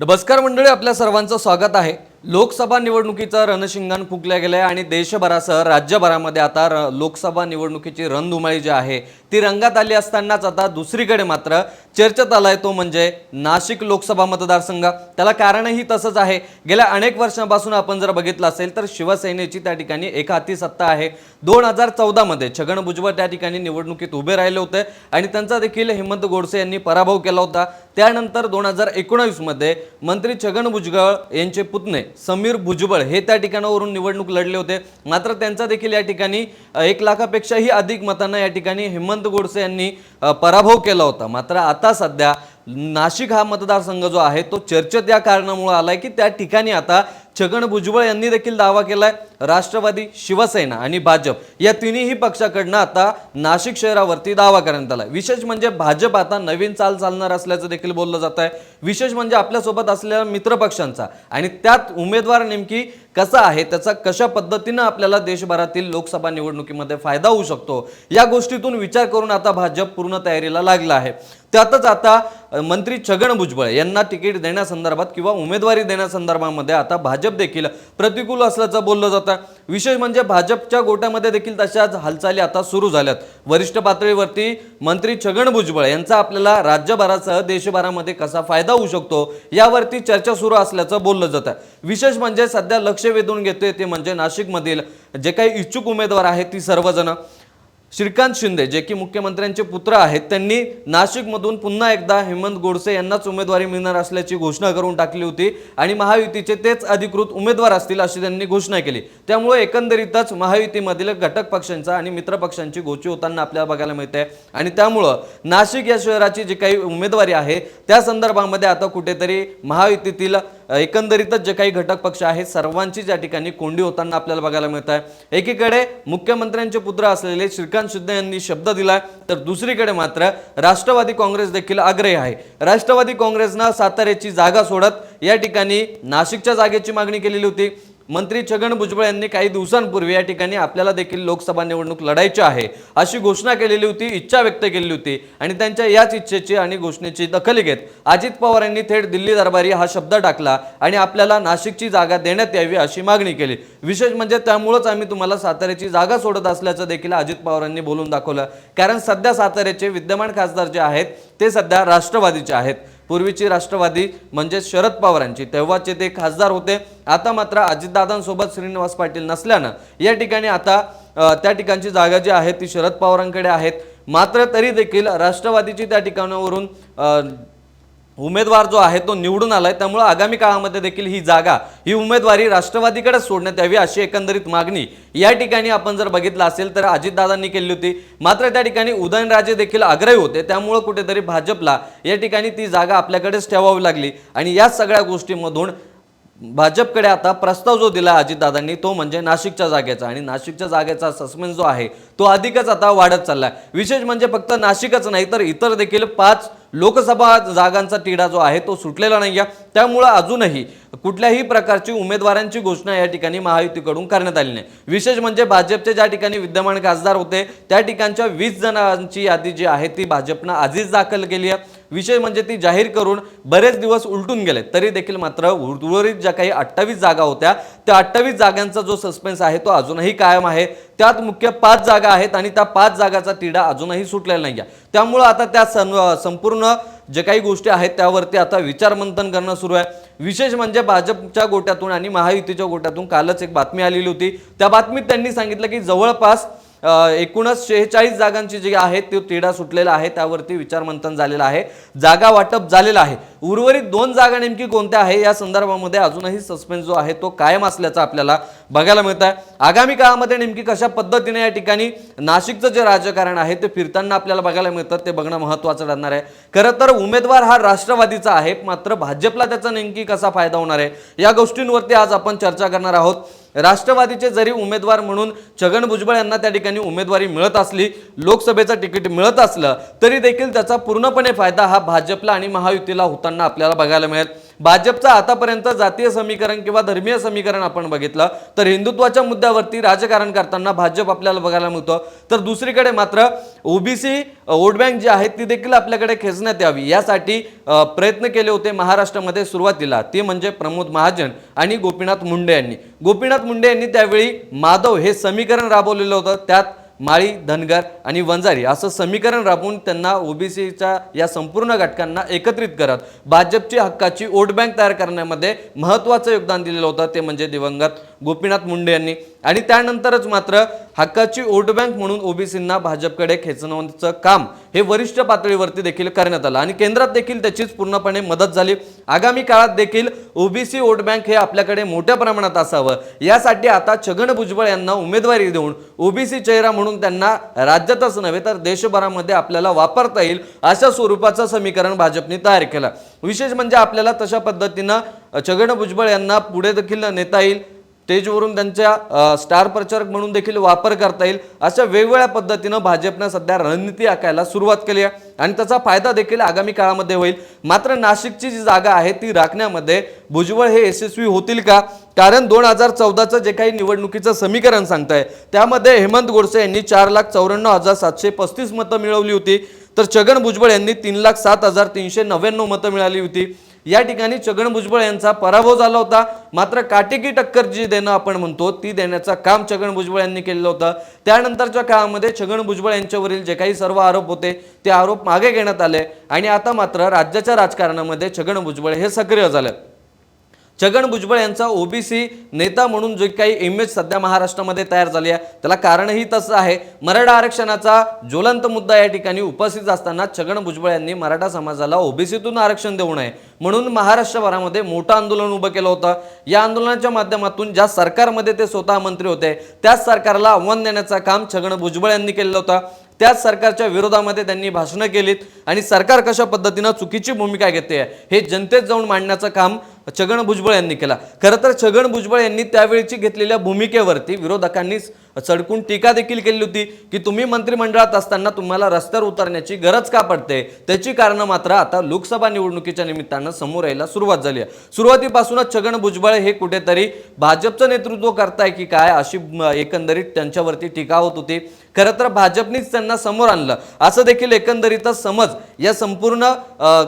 नमस्कार मंडळी आपल्या सर्वांचं स्वागत आहे. लोकसभा निवडणुकीचं रणशिंगण फुकल्या गेलं आहे आणि देशभरासह राज्यभरामध्ये आता र लोकसभा निवडणुकीची रणधुमाळी जी आहे ती रंगात आली असतानाच आता दुसरीकडे मात्र चर्चेत आलाय तो म्हणजे नाशिक लोकसभा मतदारसंघ. त्याला कारणही तसंच आहे. गेल्या अनेक वर्षांपासून आपण जर बघितलं असेल तर शिवसेनेची त्या ठिकाणी एक हाती सत्ता आहे. दोन हजार चौदामध्ये छगन भुजबळ त्या ठिकाणी निवडणुकीत उभे राहिले होते आणि त्यांचा देखील हेमंत गोडसे यांनी पराभव केला होता. त्यानंतर दोन हजार एकोणावीसमध्ये मंत्री छगन भुजबळ यांचे पुतणे समीर भुजबळ हे त्या ठिकाणावरून निवडणूक लढले होते. मात्र त्यांचा देखील या ठिकाणी एक लाखापेक्षाही अधिक मतांना या ठिकाणी हेमंत गोडसे यांनी पराभव केला होता. मात्र आता सध्या नाशिक हा मतदारसंघ जो आहे तो चर्चेत या कारणामुळे आलाय की त्या ठिकाणी आता छगन भुजबळ यांनी देखील दावा केलाय. राष्ट्रवादी शिवसेना आणि भाजप या तिन्ही पक्षाकडनं आता नाशिक शहरावरती दावा करण्यात आला विशेष म्हणजे भाजप आता नवीन चाल चालणार असल्याचं देखील बोललं जात आहे विशेष म्हणजे आपल्यासोबत असलेल्या मित्रपक्षांचा आणि त्यात उमेदवार नेमकी कसा आहे त्याचा कशा पद्धतीनं आपल्याला देशभरातील लोकसभा निवडणुकीमध्ये फायदा होऊ शकतो या गोष्टीतून विचार करून आता भाजप पूर्ण तयारीला लागला आहे. त्यातच आता मंत्री छगन भुजबळ यांना तिकीट देण्यासंदर्भात किंवा उमेदवारी देण्यासंदर्भामध्ये आता भाजप देखील प्रतिकूल असल्याचं बोललं जातं विशेष म्हणजे भाजपच्या गोट्यामध्ये देखील तशाच हालचाली आता सुरू झाल्यात. वरिष्ठ पातळीवरती मंत्री छगन भुजबळ यांचा आपल्याला राज्यभरासह देशभरामध्ये कसा फायदा होऊ शकतो यावरती चर्चा सुरू असल्याचं बोललं जातं विशेष म्हणजे सध्या लक्ष वेधून घेतोय ते म्हणजे नाशिकमधील जे काही इच्छुक उमेदवार आहेत ती सर्वजण. श्रीकांत शिंदे जे की मुख्यमंत्र्यांचे पुत्र आहेत त्यांनी नाशिकमधून पुन्हा एकदा हेमंत गोडसे यांनाच उमेदवारी मिळणार असल्याची घोषणा करून टाकली होती आणि महायुतीचे तेच अधिकृत उमेदवार असतील अशी त्यांनी घोषणा केली. त्यामुळे एकंदरीतच महायुतीमधील घटक पक्षांचा आणि मित्र पक्षांची गोची होताना आपल्याला बघायला मिळते. आणि त्यामुळं नाशिक या शहराची जी काही उमेदवारी आहे त्या संदर्भामध्ये आता कुठेतरी महायुतीतील एकंदरीतच जे काही घटक पक्ष आहेत सर्वांची ज्या ठिकाणी कोंडी होताना आपल्याला बघायला मिळत आहे एकीकडे मुख्यमंत्र्यांचे पुत्र असलेले श्रीकांत शिंदे यांनी शब्द दिलाय तर दुसरीकडे मात्र राष्ट्रवादी काँग्रेस देखील आग्रही आहे. राष्ट्रवादी काँग्रेसनं साताऱ्याची जागा सोडत या ठिकाणी नाशिकच्या जागेची मागणी केलेली होती. मंत्री छगन भुजबळ यांनी काही दिवसांपूर्वी या ठिकाणी आपल्याला देखील लोकसभा निवडणूक लढायची आहे अशी घोषणा केलेली होती इच्छा व्यक्त केलेली होती आणि त्यांच्या याच इच्छेची आणि घोषणेची दखल घेत अजित पवार यांनी थेट दिल्ली दरबारी हा शब्द टाकला आणि आपल्याला नाशिकची जागा देण्यात यावी अशी मागणी केली. विशेष म्हणजे त्यामुळंच आम्ही तुम्हाला साताऱ्याची जागा सोडत असल्याचं देखील अजित पवारांनी बोलून दाखवलं. कारण सध्या साताऱ्याचे विद्यमान खासदार जे आहेत ते सध्या राष्ट्रवादीचे आहेत. पूर्वीची राष्ट्रवादी म्हणजे शरद पवारांची. तेव्हाचे ते खासदार होते. आता मात्र अजितदादांसोबत श्रीनिवास पाटील नसल्यानं या ठिकाणी आता त्या ठिकाणची जागा जी आहे ती शरद पवारांकडे आहेत. मात्र तरी देखील राष्ट्रवादीची त्या ठिकाणावरून उमेदवार जो आहे तो निवडून आलाय. त्यामुळे आगामी काळामध्ये देखील ही जागा ही उमेदवारी राष्ट्रवादीकडे सोडण्यात यावी अशी एकंदरीत मागणी या ठिकाणी आपण जर बघितलं असेल तर अजितदादांनी केली होती. मात्र त्या ठिकाणी उदयनराजे देखील आग्रही होते. त्यामुळं कुठेतरी भाजपला या ठिकाणी ती जागा आपल्याकडेच ठेवावी लागली. आणि या सगळ्या गोष्टीमधून भाजपकडे आता प्रस्ताव जो दिला अजितदादांनी तो म्हणजे नाशिकच्या जागेचा. आणि नाशिकच्या जागेचा सस्पेन्स जो आहे तो अधिकच आता वाढत चाललाय. विशेष म्हणजे फक्त नाशिकच नाही तर इतर देखील पाच लोकसभा जागांचा तिढा जो आहे तो सुटलेला नाही आहे. त्यामुळं अजूनही कुठल्याही प्रकारची उमेदवारांची घोषणा या ठिकाणी महायुतीकडून करण्यात आली नाही. विशेष म्हणजे भाजपचे ज्या ठिकाणी विद्यमान खासदार होते त्या ठिकाणच्या वीस जणांची यादी जी आहे ती भाजपनं आधीच दाखल केली आहे. विषय म्हणजे ती जाहीर करून बरेच दिवस उलटून गेले तरी देखील मात्र उर्वरित ज्या काही अठ्ठावीस जागा होत्या त्या अठ्ठावीस जागांचा जो सस्पेन्स आहे तो अजूनही कायम आहे. त्यात मुख्य पाच जागा आहेत आणि त्या पाच जागाचा तिढा अजूनही सुटलेला नाही आहे त्यामुळं आता त्या सं संपूर्ण जे काही गोष्टी आहेत त्यावरती आता विचारमंथन करणं सुरू आहे. विशेष म्हणजे भाजपच्या गोट्यातून आणि महायुतीच्या गोट्यातून कालच एक बातमी आलेली होती. त्या बातमीत त्यांनी सांगितलं की जवळपास एकूणच शेहेचाळीस जागांची जी आहे तो तिढा सुटलेला आहे त्यावरती विचारमंथन झालेलं आहे. जागा वाटप झालेलं आहे. उर्वरित दोन जागा नेमकी कोणत्या आहे या संदर्भामध्ये अजूनही सस्पेन्स जो आहे तो कायम असल्याचा आपल्याला बघायला मिळत आहे आगामी काळामध्ये नेमकी कशा पद्धतीने या ठिकाणी नाशिकचं जे राजकारण आहे ते फिरताना आपल्याला बघायला मिळतं ते बघणं महत्त्वाचं ठरणार आहे. खरं तर उमेदवार हा राष्ट्रवादीचा आहे मात्र भाजपला त्याचा नेमकी कसा फायदा होणार आहे या गोष्टींवरती आज आपण चर्चा करणार आहोत. राष्ट्रवादीचे जरी उमेदवार म्हणून छगन भुजबळ यांना त्या ठिकाणी उमेदवारी मिळत असली लोकसभेचं तिकीट मिळत असलं तरी देखील त्याचा पूर्णपणे फायदा हा भाजपला आणि महायुतीला होताना आपल्याला बघायला मिळेल. भाजपचं आतापर्यंत जातीय समीकरण किंवा धर्मीय समीकरण आपण बघितलं तर हिंदुत्वाच्या मुद्द्यावरती राजकारण करताना भाजप आपल्याला बघायला मिळतं. तर दुसरीकडे मात्र ओबीसी वोट बँक जी आहे ती देखील आपल्याकडे खेचण्यात यावी. यासाठी प्रयत्न केले होते महाराष्ट्रामध्ये सुरुवातीला. ते म्हणजे प्रमोद महाजन आणि गोपीनाथ मुंडे यांनी. गोपीनाथ मुंडे यांनी त्यावेळी माधव हे समीकरण राबवलेलं होतं. त्यात माळी धनगर आणि वंजारी असं समीकरण राबवून त्यांना ओबीसीच्या या संपूर्ण घटकांना एकत्रित करत भाजपची हक्काची वोट बँक तयार करण्यामध्ये महत्त्वाचं योगदान दिलेलं होतं ते म्हणजे दिवंगत गोपीनाथ मुंडे यांनी. आणि त्यानंतरच मात्र हक्काची वोट बँक म्हणून ओबीसींना भाजपकडे खेचण्याचं काम हे वरिष्ठ पातळीवरती देखील करण्यात आलं. आणि केंद्रात देखील त्याचीच पूर्णपणे मदत झाली. आगामी काळात देखील ओबीसी वोट बँक हे आपल्याकडे मोठ्या प्रमाणात असावं. यासाठी आता छगन भुजबळ यांना उमेदवारी देऊन ओबीसी चेहरा म्हणून त्यांना राज्यातच नव्हे तर देशभरामध्ये आपल्याला वापरता येईल अशा स्वरूपाचं समीकरण भाजपने तयार केलं. विशेष म्हणजे आपल्याला तशा पद्धतीनं छगन भुजबळ यांना पुढे देखील नेता येईल. स्टेजवरून त्यांच्या स्टार प्रचारक म्हणून देखील वापर करता येईल अशा वेगवेगळ्या पद्धतीनं भाजपनं सध्या रणनीती आखायला सुरुवात केली आहे. आणि त्याचा फायदा देखील आगामी काळामध्ये होईल. मात्र नाशिकची जी जागा आहे ती राखण्यामध्ये भुजबळ हे यशस्वी होतील का? कारण दोन हजार चौदाचं जे काही निवडणुकीचं समीकरण सांगताय त्यामध्ये हेमंत गोडसे यांनी चार लाख चौऱ्याण्णव हजार सातशे पस्तीस मतं मिळवली होती. तर छगन भुजबळ यांनी तीन लाख सात हजार तीनशे नव्याण्णव मतं मिळाली होती. या ठिकाणी छगन भुजबळ यांचा पराभव झाला होता. मात्र काटेकी टक्कर जी देणं आपण म्हणतो ती देण्याचं काम छगन भुजबळ यांनी केलेलं होतं. त्यानंतरच्या काळामध्ये छगन भुजबळ यांच्यावरील जे काही सर्व आरोप होते ते आरोप मागे घेण्यात आले. आणि आता मात्र राज्याच्या राजकारणामध्ये छगन भुजबळ हे सक्रिय झालं छगन भुजबळ यांचा ओबीसी नेता म्हणून जे काही इमेज सध्या महाराष्ट्रामध्ये तयार झाली आहे त्याला कारणही तसं आहे. मराठा आरक्षणाचा ज्वलंत मुद्दा या ठिकाणी उपस्थित असताना छगन भुजबळ यांनी मराठा समाजाला ओबीसीतून आरक्षण देऊ नये म्हणून महाराष्ट्रभरामध्ये मोठं आंदोलन उभं केलं होतं. या आंदोलनाच्या माध्यमातून ज्या सरकारमध्ये ते स्वतः मंत्री होते त्याच सरकारला आव्हान देण्याचं काम छगन भुजबळ यांनी केलेलं होतं. त्याच सरकारच्या विरोधामध्ये त्यांनी भाषणं केलीत आणि सरकार कशा पद्धतीनं चुकीची भूमिका घेते हे जनतेत जाऊन मांडण्याचं काम छगन भुजबळ यांनी केला. खरं तर छगन भुजबळ यांनी त्यावेळीची घेतलेल्या भूमिकेवरती विरोधकांनी चडकून टीका देखील केली होती की तुम्ही मंत्रिमंडळात असताना तुम्हाला रस्त्यावर उतरण्याची गरज का पडते? त्याची कारणं मात्र आता लोकसभा निवडणुकीच्या निमित्तानं समोर यायला सुरुवात झाली आहे. सुरुवातीपासूनच छगन भुजबळ हे कुठेतरी भाजपचं नेतृत्व करताय की काय अशी एकंदरीत त्यांच्यावरती टीका होत होती. खरं तर भाजपनीच त्यांना समोर आणलं. असं देखील एकंदरीतच समज या संपूर्ण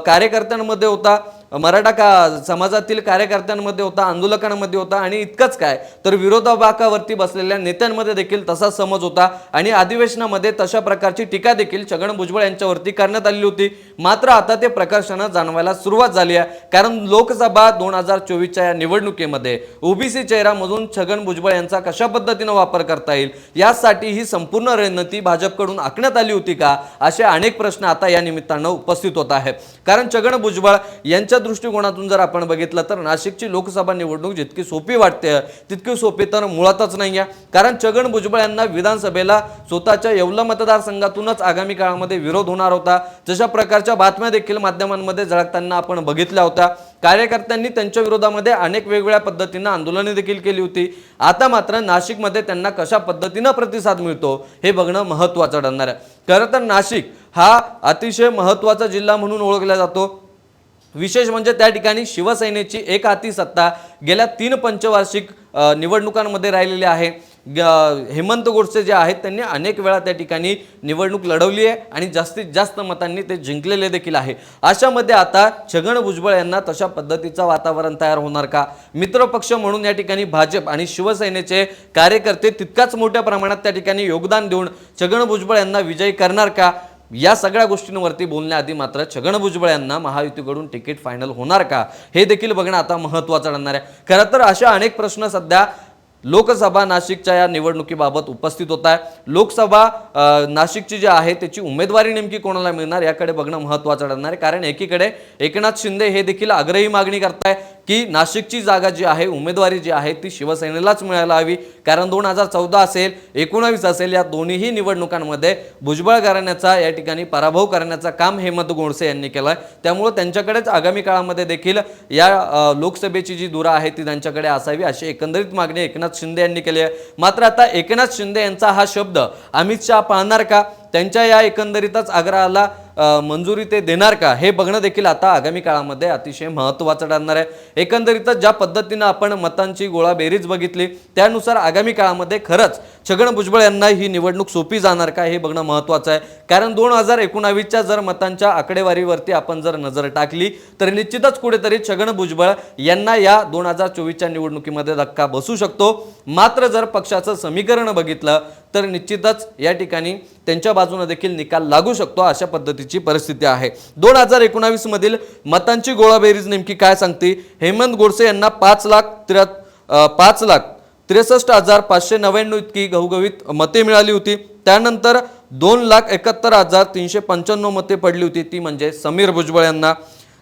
कार्यकर्त्यांमध्ये होता. मराठा का समाजातील कार्यकर्त्यांमध्ये होता आंदोलकांमध्ये होता आणि इतकंच काय. तर विरोधाभाकावरती बसलेल्या नेत्यांमध्ये देखील तसा समज होता आणि अधिवेशनामध्ये तशा प्रकारची टीका देखील छगन भुजबळ यांच्यावरती करण्यात आली होती. मात्र आता ते प्रकर्षानं जाणवायला सुरुवात झाली आहे. कारण लोकसभा दोन हजार चोवीसच्या या निवडणुकीमध्ये ओबीसी चेहरामधून छगन भुजबळ यांचा कशा पद्धतीनं वापर करता येईल यासाठी ही संपूर्ण रणनीती भाजपकडून आखण्यात आली होती का असे अनेक प्रश्न आता या निमित्तानं उपस्थित होत आहेत. कारण छगन भुजबळ यांच्या दृष्टिकोनातून जर आपण बघितलं तर नाशिकची लोकसभा निवडणूक जितकी सोपी वाटते तितकी सोपी तर मुळातच नाही आहे कारण छगन भुजबळ यांना विधानसभेला स्वतःच्या येवला मतदारसंघातूनच आगामी काळामध्ये विरोध होणार होता. जशा प्रकारच्या बातम्या देखील माध्यमांमध्ये झळकताना आपण बघितल्या होत्या. कार्यकर्त्यांनी त्यांच्या विरोधामध्ये अनेक वेगवेगळ्या पद्धतीनं आंदोलने देखील केली होती. आता मात्र नाशिकमध्ये त्यांना कशा पद्धतीनं प्रतिसाद मिळतो हे बघणं महत्त्वाचं ठरणार आहे. खरं तर नाशिक हा अतिशय महत्त्वाचा जिल्हा म्हणून ओळखला जातो. विशेष म्हणजे त्या ठिकाणी शिवसेनेची एक हाती सत्ता गेल्या तीन पंचवार्षिक निवडणुकांमध्ये राहिलेली आहे. ग- हेमंत गोडसे जे आहेत त्यांनी अनेक वेळा त्या ठिकाणी निवडणूक लढवली आहे आणि जास्तीत जास्त मतांनी ते जिंकलेले देखील आहे. अशामध्ये आता छगन भुजबळ यांना तशा पद्धतीचं वातावरण तयार होणार का? मित्रपक्ष म्हणून या ठिकाणी भाजप आणि शिवसेनेचे कार्यकर्ते तितकाच मोठ्या प्रमाणात त्या ठिकाणी योगदान देऊन छगन भुजबळ यांना विजयी करणार का? या सगळ्या गोष्टींवरती बोलण्याआधी मात्र छगन भुजबळ यांना महायुतीकडून तिकीट फायनल होणार का हे देखील बघणं आता महत्त्वाचं ठरणार आहे. खरं तर अशा अनेक प्रश्न सध्या लोकसभा नाशिकच्या या निवडणुकीबाबत उपस्थित होत आहे. लोकसभा नाशिकची जी आहे त्याची उमेदवारी नेमकी कोणाला मिळणार याकडे बघणं महत्त्वाचं ठरणार आहे. कारण एकीकडे एकनाथ शिंदे हे देखील आग्रही मागणी करताय. की नाशिकची जागा जी आहे उमेदवारी जी आहे ती शिवसेनेलाच मिळायला हवी. कारण दोन हजार चौदा असेल एकोणावीस असेल या दोन्हीही निवडणुकांमध्ये भुजबळ घराण्याचा या ठिकाणी पराभव करण्याचं काम हेमंत गोडसे यांनी केलं आहे त्यामुळं त्यांच्याकडेच आगामी काळामध्ये देखील या लोकसभेची जी धुरा आहे ती त्यांच्याकडे असावी अशी एकंदरीत मागणी एकनाथ शिंदे यांनी केली आहे. मात्र आता एकनाथ शिंदे यांचा हा शब्द अमित शहा पाळणार का? त्यांच्या या एकंदरीतच आग्रहाला मंजुरी ते देणार का? हे बघणं देखील आता आगामी काळामध्ये अतिशय महत्त्वाचं ठरणार आहे. एकंदरीतच ज्या पद्धतीनं आपण मतांची गोळाबेरीज बघितली त्यानुसार आगामी काळामध्ये खरंच छगन भुजबळ यांना ही निवडणूक सोपी जाणार का हे बघणं महत्त्वाचं आहे. कारण दोन हजार एकोणावीसच्या जर मतांच्या आकडेवारीवरती आपण जर नजर टाकली तर निश्चितच कुठेतरी छगन भुजबळ यांना या दोन हजार चोवीसच्या निवडणुकीमध्ये धक्का बसू शकतो. मात्र जर पक्षाचं समीकरण बघितलं तर निश्चितच या ठिकाणी त्यांच्या बाजूने देखील निकाल लागू शकतो अशा पद्धतीची परिस्थिती आहे. दोन हजार एकोणावीस मधील मतांची गोळाबेरीज नेमकी काय सांगते? हेमंत गोडसे यांना पाच लाख त्र्या पाच लाख त्रेसष्ट हजार पाचशे नव्याण्णव इतकी घवघवीत मते मिळाली होती. त्यानंतर दोन लाख एकाहत्तर हजार तीनशे पंच्याण्णव मते पडली होती. ती म्हणजे समीर भुजबळ यांना.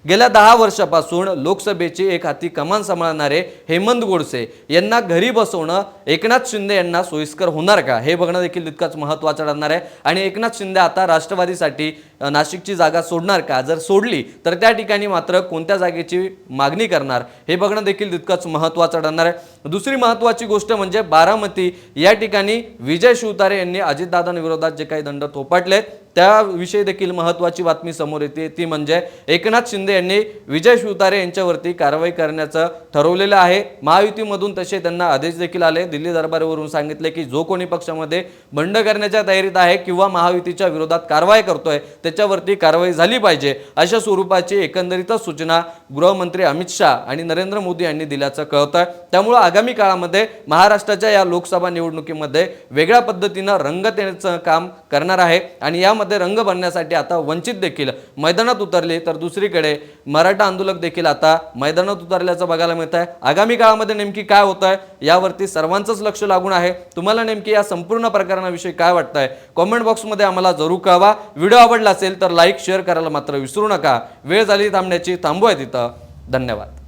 गेल्या दहा वर्षापासून लोकसभेची एक हाती कमान सांभाळणारे हेमंत गोडसे यांना घरी बसवणं एकनाथ शिंदे यांना सोयीस्कर होणार का? हे बघणं देखील तितकंच महत्त्वाचं ठरणार आहे. आणि एकनाथ शिंदे आता राष्ट्रवादीसाठी नाशिकची जागा सोडणार का? जर सोडली तर त्या ठिकाणी मात्र कोणत्या जागेची मागणी करणार? हे बघणं देखील तितकंच महत्त्वाचं ठरणार आहे. दुसरी महत्त्वाची गोष्ट म्हणजे बारामती. या ठिकाणी विजय शिवतारे यांनी अजितदादांविरोधात जे काही दंड थोपाटले त्याविषयी देखील महत्त्वाची बातमी समोर येते. ती म्हणजे एकनाथ शिंदे यांनी विजय शिवतारे यांच्यावरती कारवाई करण्याचं ठरवलेलं आहे. महायुतीमधून तसे त्यांना आदेश देखील आले. दिल्ली दरबारवरून सांगितले की जो कोणी पक्षामध्ये बंड करण्याच्या तयारीत आहे किंवा महायुतीच्या विरोधात कारवाई करतोय त्याच्यावरती कारवाई झाली पाहिजे अशा स्वरूपाची एकंदरीतच सूचना गृहमंत्री अमित शाह आणि नरेंद्र मोदी यांनी दिल्याचं कळत आहे त्यामुळं आगामी काळामध्ये महाराष्ट्राच्या या लोकसभा निवडणुकीमध्ये वेगळ्या पद्धतीनं रंग देण्याचं काम करणार आहे आणि यामध्ये रंग भरण्यासाठी आता वंचित देखील मैदानात उतरले तर दुसरीकडे मराठा आंदोलक देखील आता मैदानात उतरल्याचं बघायला मिळत आहे आगामी काळामध्ये नेमकी काय होत आहे यावरती सर्वांचंच लक्ष लागून आहे. तुम्हाला नेमकी या संपूर्ण प्रकरणाविषयी काय वाटतंय? कॉमेंट बॉक्समध्ये आम्हाला जरूर कळवा. व्हिडिओ आवडला असेल तर लाईक शेअर करायला मात्र विसरू नका. वेळ झाली थांबण्याची थांबूया तिथं. धन्यवाद.